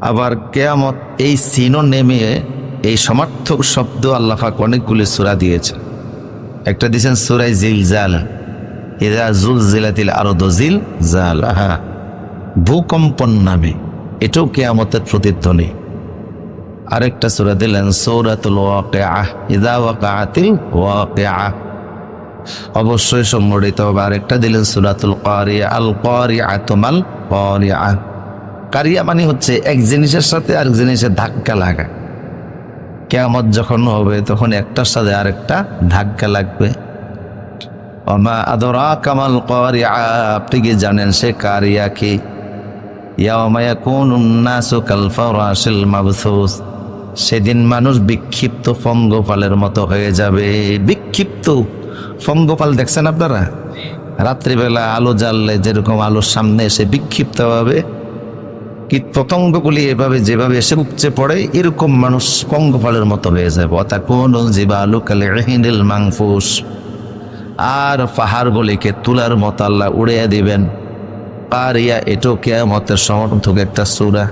আবার কেয়ামত এই সিনও নেমে এই সমার্থক শব্দ আল্লাহাক অনেকগুলি সুরা দিয়েছে। একটা দিয়েছেন সুরাই জিল জাল এরা জুল জিলাতিল আরও দজিল জাল হ্যাঁ ভূকম্পন নামে, এটাও কেয়ামতের প্রতিধ্বনি। আরেকটা সুরা দিলেন, সৌরাতুল আহ ইদা আহ অবশ্যই সংগঠিত হবে। আরেকটা দিলেন, সুরাতুল কারি আল কারি আতমাল আহ কারিয়া মানে হচ্ছে এক জিনিসের সাথে আরেক জিনিসের ধাক্কা লাগা। কেয়ামত যখন হবে, তখন একটার সাথে আরেকটা ধাক্কা লাগবে। অমা আদরা কামাল কারিয়া, আপনি কি জানেন সে কারিয়া কি? সেদিন মানুষ বিক্ষিপ্ত ফঙ্গপালের মতো হয়ে যাবে। বিক্ষিপ্ত ফঙ্গপাল দেখছেন আপনারা? রাত্রিবেলা আলো জ্বাললে যেরকম আলোর সামনে এসে বিক্ষিপ্তভাবে কীট পতঙ্গগুলি এভাবে যেভাবে এসে উপচে পড়ে, এরকম মানুষ পঙ্গপালের মতো হয়ে যাবে অতা কোন জীবালু কালে রেহিনিল মাংফুস। আর পাহাড়গুলিকে তুলার মতাল্লা উড়িয়ে দিবেন। পারিয়া এটাও কেয়ামতের সমর্থক একটা সুরা।